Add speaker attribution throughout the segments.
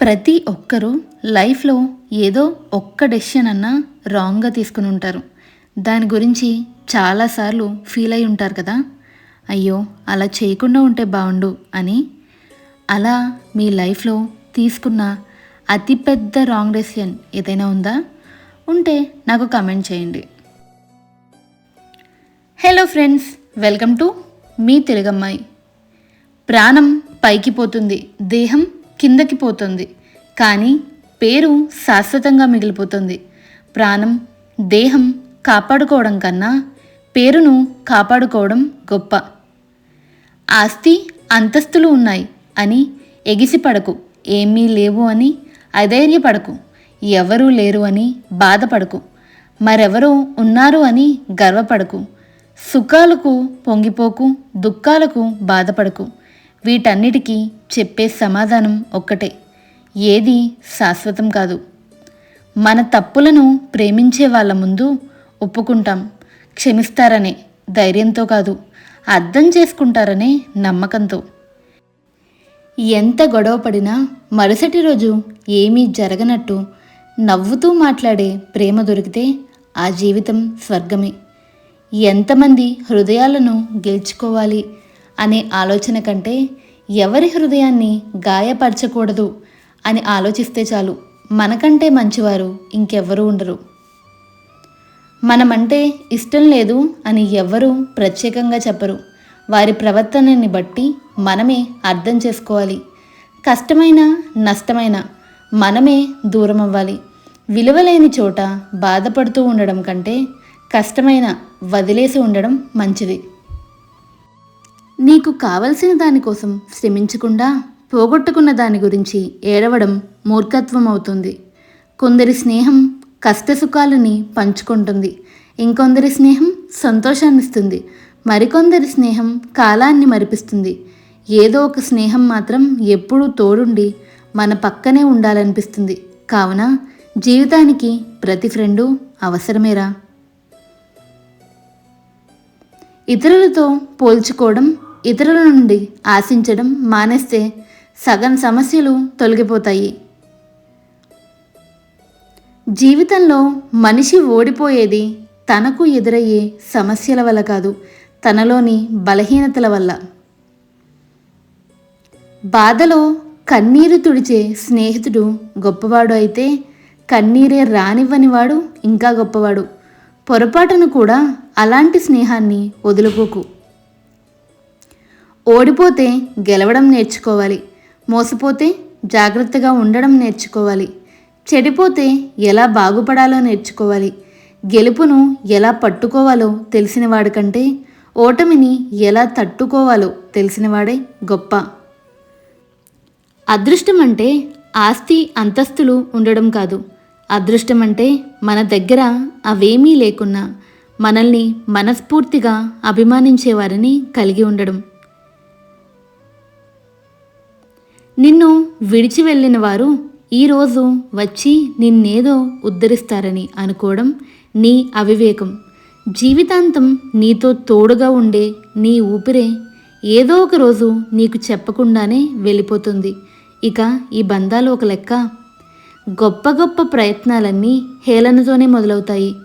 Speaker 1: ప్రతి ఒక్కరూ లైఫ్లో ఏదో ఒక్క డెసిషన్ అన్నా రాంగ్గా తీసుకుని ఉంటారు. దాని గురించి చాలాసార్లు ఫీల్ అయి ఉంటారు కదా? అయ్యో అలా చేయకుండా ఉంటే బాగుండు అని. అలా మీ లైఫ్లో తీసుకున్న అతిపెద్ద రాంగ్ డెసిషన్ ఏదైనా ఉందా? ఉంటే నాకు కమెంట్ చేయండి. హలో ఫ్రెండ్స్ వెల్కమ్ టు మీ తెలుగమ్మాయి. ప్రాణం పైకి పోతుంది దేహం కిందకి పోతుంది. కానీ పేరు శాశ్వతంగా మిగిలిపోతుంది. ప్రాణం దేహం కాపాడుకోవడం కన్నా పేరును కాపాడుకోవడం గొప్ప. ఆస్తి అంతస్తులు ఉన్నాయి అని ఎగిసిపడకు ఏమీ లేవు అని అధైర్యపడకు. ఎవరూ లేరు అని బాధపడకు. మరెవరో ఉన్నారు అని గర్వపడకు. సుఖాలకు పొంగిపోకు దుఃఖాలకు బాధపడకు. వీటన్నిటికీ చెప్పే సమాధానం ఒక్కటే. ఏది శాశ్వతం కాదు. మన తప్పులను ప్రేమించే వాళ్ళ ముందు ఒప్పుకుంటాం. క్షమిస్తారనే ధైర్యంతో కాదు. అర్థం చేసుకుంటారనే నమ్మకంతో. ఎంత గొడవ పడినా మరుసటి రోజు ఏమీ జరగనట్టు నవ్వుతూ మాట్లాడే ప్రేమ దొరికితే ఆ జీవితం స్వర్గమే. ఎంతమంది హృదయాలను గెలుచుకోవాలి. అనే ఆలోచన కంటే ఎవరి హృదయాన్ని గాయపరచకూడదు అని ఆలోచిస్తే చాలు. మనకంటే మంచివారు ఇంకెవ్వరూ ఉండరు. మనమంటే ఇష్టం లేదు అని ఎవ్వరూ ప్రత్యేకంగా చెప్పరు. వారి ప్రవర్తనని బట్టి మనమే అర్థం చేసుకోవాలి. కష్టమైన నష్టమైన మనమే దూరం అవ్వాలి విలువలేని చోట బాధపడుతూ ఉండడం కంటే కష్టమైన వదిలేసి ఉండడం మంచిది. నీకు కావలసిన దానికోసం శ్రమించకుండా పోగొట్టుకున్న దాని గురించి ఏడవడం మూర్ఖత్వం అవుతుంది కొందరి స్నేహం కష్టసుఖాలని పంచుకుంటుంది. ఇంకొందరి స్నేహం సంతోషాన్నిస్తుంది. మరికొందరి స్నేహం కాలాన్ని మరిపిస్తుంది. ఏదో ఒక స్నేహం మాత్రం ఎప్పుడూ తోడుండి మన పక్కనే ఉండాలనిపిస్తుంది. కావున జీవితానికి ప్రతి ఫ్రెండు అవసరమేరా? ఇతరులతో పోల్చుకోవడం ఇతరుల నుండి ఆశించడం మానేస్తే సగం సమస్యలు తొలగిపోతాయి. జీవితంలో మనిషి ఓడిపోయేది తనకు ఎదురయ్యే సమస్యల వల్ల కాదు తనలోని బలహీనతల వల్ల. బాధలో కన్నీరు తుడిచే స్నేహితుడు గొప్పవాడు అయితే కన్నీరే రానివ్వనివాడు ఇంకా గొప్పవాడు. పొరపాటును కూడా అలాంటి స్నేహాన్ని వదులుకోకు. ఓడిపోతే గెలవడం నేర్చుకోవాలి. మోసపోతే జాగ్రత్తగా ఉండడం నేర్చుకోవాలి. చెడిపోతే ఎలా బాగుపడాలో నేర్చుకోవాలి. గెలుపును ఎలా పట్టుకోవాలో తెలిసిన కంటే ఓటమిని ఎలా తట్టుకోవాలో తెలిసినవాడే గొప్ప. అదృష్టం అంటే ఆస్తి అంతస్తులు ఉండడం కాదు. అదృష్టం అంటే మన దగ్గర అవేమీ లేకున్నా మనల్ని మనస్ఫూర్తిగా అభిమానించేవారిని కలిగి ఉండడం. నిన్ను విడిచి వెళ్ళిన వారు ఈరోజు వచ్చి నిన్నేదో ఉద్ధరిస్తారని అనుకోవడం నీ అవివేకం. జీవితాంతం నీతో తోడుగా ఉండే నీ ఊపిరే ఏదో ఒక రోజు నీకు చెప్పకుండానే వెళ్ళిపోతుంది. ఇక ఈ బంధాలు ఒక లెక్క. గొప్ప గొప్ప ప్రయత్నాలన్నీ హేళనతోనే మొదలవుతాయి.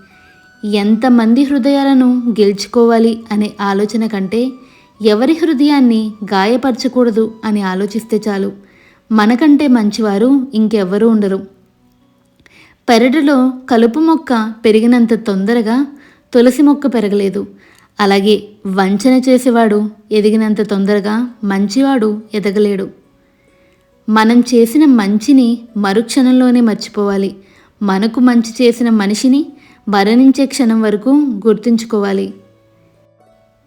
Speaker 1: ఎంతమంది హృదయాలను గెలుచుకోవాలి అనే ఆలోచన కంటే ఎవరి హృదయాన్ని గాయపరచకూడదు అని ఆలోచిస్తే చాలు. మనకంటే మంచివారు ఇంకెవ్వరూ ఉండరు. పెరడులో కలుపు మొక్క పెరిగినంత తొందరగా తులసి మొక్క పెరగలేదు. అలాగే వంచన చేసేవాడు ఎదిగినంత తొందరగా మంచివాడు ఎదగలేడు. మనం చేసిన మంచిని మరుక్షణంలోనే మర్చిపోవాలి. మనకు మంచి చేసిన మనిషిని మరణించే క్షణం వరకు గుర్తుంచుకోవాలి.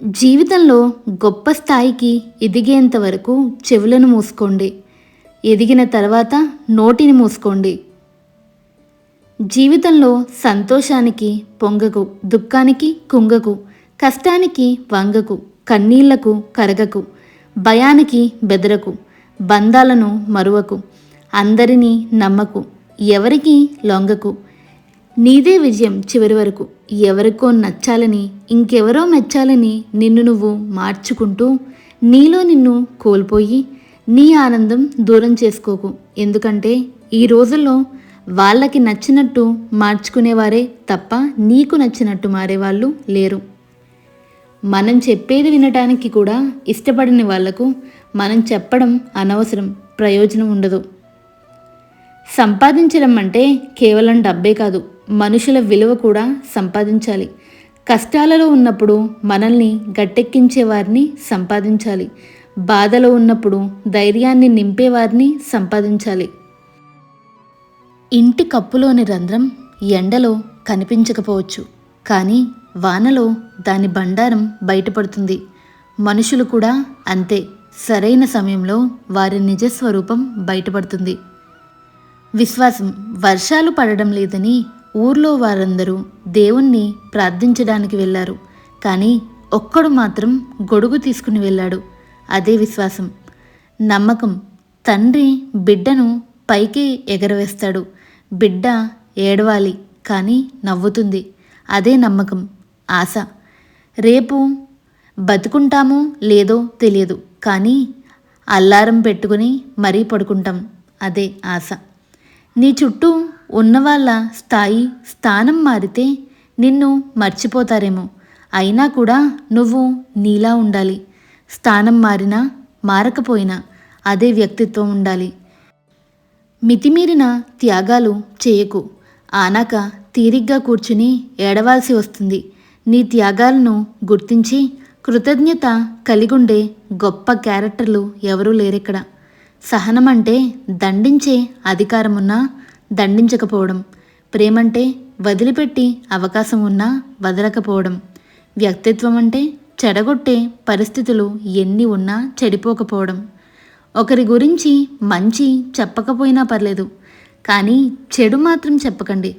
Speaker 1: జీవితంలో గొప్ప స్థాయికి ఎదిగేంత వరకు చెవులను మూసుకోండి. ఎదిగిన తర్వాత నోటిని మూసుకోండి. జీవితంలో సంతోషానికి పొంగకు దుఃఖానికి కుంగకు కష్టానికి వంగకు కన్నీళ్ళకు కరగకు భయానికి బెదరకు బంధాలను మరువకు అందరినీ నమ్మకు ఎవరికి లొంగకు నీదే విజయం చివరి వరకు. ఎవరికో నచ్చాలని ఇంకెవరో మెచ్చాలని నిన్ను నువ్వు మార్చుకుంటూ నీలో నిన్ను కోల్పోయి నీ ఆనందం దూరం చేసుకోకు. ఎందుకంటే ఈ రోజుల్లో వాళ్ళకి నచ్చినట్టు మార్చుకునేవారే తప్ప నీకు నచ్చినట్టు మారేవాళ్ళు లేరు. మనం చెప్పేది వినటానికి కూడా ఇష్టపడని వాళ్ళకు మనం చెప్పడం అనవసరం ప్రయోజనం ఉండదు. సంపాదించడం అంటే కేవలం డబ్బే కాదు. మనుషుల విలువ కూడా సంపాదించాలి. కష్టాలలో ఉన్నప్పుడు మనల్ని గట్టెక్కించే వారిని సంపాదించాలి. బాధలో ఉన్నప్పుడు ధైర్యాన్ని నింపేవారిని సంపాదించాలి. ఇంటి కప్పులోని రంధ్రం ఎండలో కనిపించకపోవచ్చు. కానీ వానలో దాని బండారం బయటపడుతుంది. మనుషులు కూడా అంతే. సరైన సమయంలో వారి నిజస్వరూపం బయటపడుతుంది. విశ్వాసం. వర్షాలు పడడం లేదని ఊర్లో వారందరూ దేవుణ్ణి ప్రార్థించడానికి వెళ్ళారు. కానీ ఒక్కడు మాత్రం గొడుగు తీసుకుని వెళ్ళాడు. అదే విశ్వాసం. నమ్మకం. తండ్రి బిడ్డను పైకి ఎగరవేస్తాడు. బిడ్డ ఏడవాలి కానీ నవ్వుతుంది. అదే నమ్మకం. ఆశ. రేపు బతుకుంటామో లేదో తెలియదు. కానీ అల్లారం పెట్టుకుని మరీ పడుకుంటాం. అదే ఆశ. నీ చుట్టూ ఉన్నవాళ్ళ స్థాయి స్థానం మారితే నిన్ను మర్చిపోతారేమో. అయినా కూడా నువ్వు నీలా ఉండాలి. స్థానం మారినా మారకపోయినా అదే వ్యక్తిత్వం ఉండాలి. మితిమీరిన త్యాగాలు చేయకు. ఆనాక తీరిగ్గా కూర్చుని ఏడవాల్సి వస్తుంది. నీ త్యాగాలను గుర్తించి కృతజ్ఞత కలిగుండే గొప్ప క్యారెక్టర్లు ఎవరూ లేరిక్కడ. సహనం అంటే దండించే అధికారమున్నా దండించకపోవడం. ప్రేమంటే వదిలిపెట్టి అవకాశం ఉన్నా వదలకపోవడం. వ్యక్తిత్వం అంటే చెడగొట్టే పరిస్థితులు ఎన్ని ఉన్నా చెడిపోకపోవడం. ఒకరి గురించి మంచి చెప్పకపోయినా పర్లేదు కానీ చెడు మాత్రం చెప్పకండి.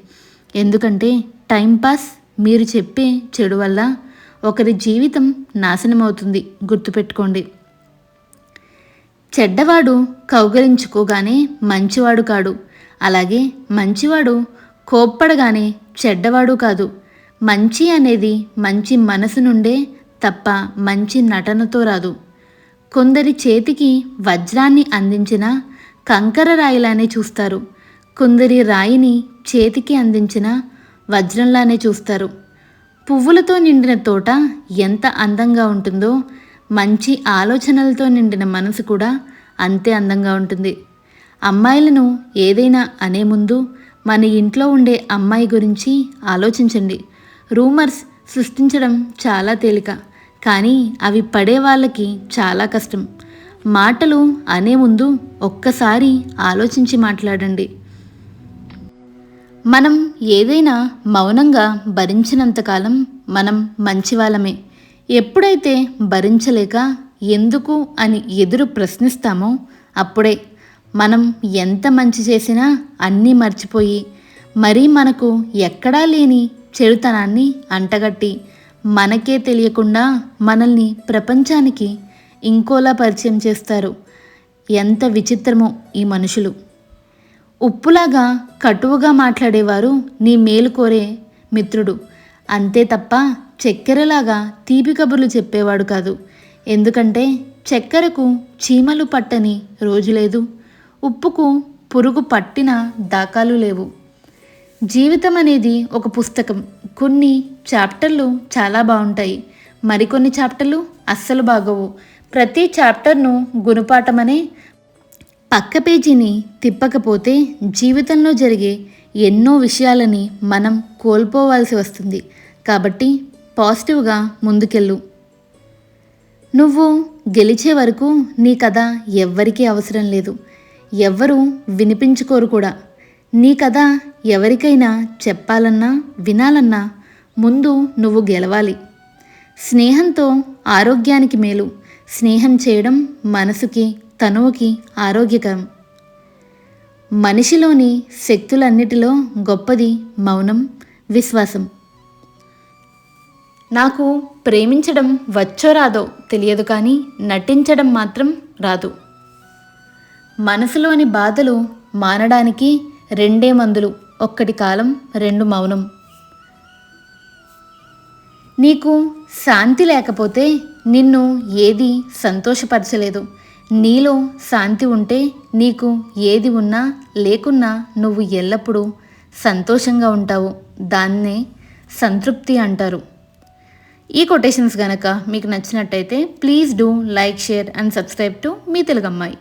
Speaker 1: ఎందుకంటే టైంపాస్ మీరు చెప్పే చెడు వల్ల ఒకరి జీవితం నాశనమవుతుంది గుర్తుపెట్టుకోండి. చెడ్డవాడు కౌగలించుకోగానే మంచివాడు కాడు. అలాగే మంచివాడు కోప్పడగానే చెడ్డవాడు కాదు. మంచి అనేది మంచి మనసు నుండే తప్ప మంచి నటనతో రాదు. కొందరి చేతికి వజ్రాన్ని అందించిన కంకర రాయిలానే చూస్తారు. కొందరి రాయిని చేతికి అందించిన వజ్రంలానే చూస్తారు. పువ్వులతో నిండిన తోట ఎంత అందంగా ఉంటుందో మంచి ఆలోచనలతో నిండిన మనసు కూడా అంతే అందంగా ఉంటుంది. అమ్మాయిలను ఏదైనా అనే ముందు మన ఇంట్లో ఉండే అమ్మాయి గురించి ఆలోచించండి. రూమర్స్ సృష్టించడం చాలా తేలిక కానీ అవి పడే వాళ్ళకి చాలా కష్టం. మాటలు అనే ముందు ఒక్కసారి ఆలోచించి మాట్లాడండి. మనం ఏదైనా మౌనంగా భరించినంతకాలం మనం మంచివాళ్ళమే. ఎప్పుడైతే భరించలేక ఎందుకు అని ఎదురు ప్రశ్నిస్తామో అప్పుడే మనం ఎంత మంచి చేసినా అన్నీ మర్చిపోయి మరీ మనకు ఎక్కడా లేని చెడుతనాన్ని అంటగట్టి మనకే తెలియకుండా మనల్ని ప్రపంచానికి ఇంకోలా పరిచయం చేస్తారు. ఎంత విచిత్రమో ఈ మనుషులు. ఉప్పులాగా కటువుగా మాట్లాడేవారు నీ మేలు కోరే మిత్రుడు. అంతే తప్ప చక్కెరలాగా తీపి కబుర్లు చెప్పేవాడు కాదు. ఎందుకంటే చక్కెరకు చీమలు పట్టని రోజు లేదు. ఉప్పుకు పురుగు పట్టిన దాఖలు లేవు. జీవితం అనేది ఒక పుస్తకం. కొన్ని చాప్టర్లు చాలా బాగుంటాయి. మరికొన్ని చాప్టర్లు అస్సలు బాగోవు. ప్రతి చాప్టర్ను గుణపాఠమనే పక్క పేజీని తిప్పకపోతే జీవితంలో జరిగే ఎన్నో విషయాలని మనం కోల్పోవాల్సి వస్తుంది. కాబట్టి పాజిటివ్గా ముందుకెళ్ళు. నువ్వు గెలిచే వరకు నీ కథ ఎవ్వరికీ అవసరం లేదు. ఎవ్వరూ వినిపించుకోరు కూడా. నీ కథ ఎవరికైనా చెప్పాలన్నా వినాలన్నా ముందు నువ్వు గెలవాలి. స్నేహంతో ఆరోగ్యానికి మేలు. స్నేహం చేయడం మనసుకి తనువుకి ఆరోగ్యకరం. మనిషిలోని శక్తులన్నిటిలో గొప్పది మౌనం విశ్వాసం. నాకు ప్రేమించడం వచ్చో రాదో తెలియదు కానీ నటించడం మాత్రం రాదు. మనసులోని బాధలు మానడానికి రెండే మందులు ఒక్కటి కాలం రెండు మౌనం. నీకు శాంతి లేకపోతే నిన్ను ఏది సంతోషపరచలేదు. నీలో శాంతి ఉంటే నీకు ఏది ఉన్నా లేకున్నా నువ్వు ఎల్లప్పుడూ సంతోషంగా ఉంటావు. దాన్నే సంతృప్తి అంటారు. ఈ కొటేషన్స్ గనక మీకు నచ్చినట్టయితే please do like share and subscribe to me తెలుగమ్మాయి.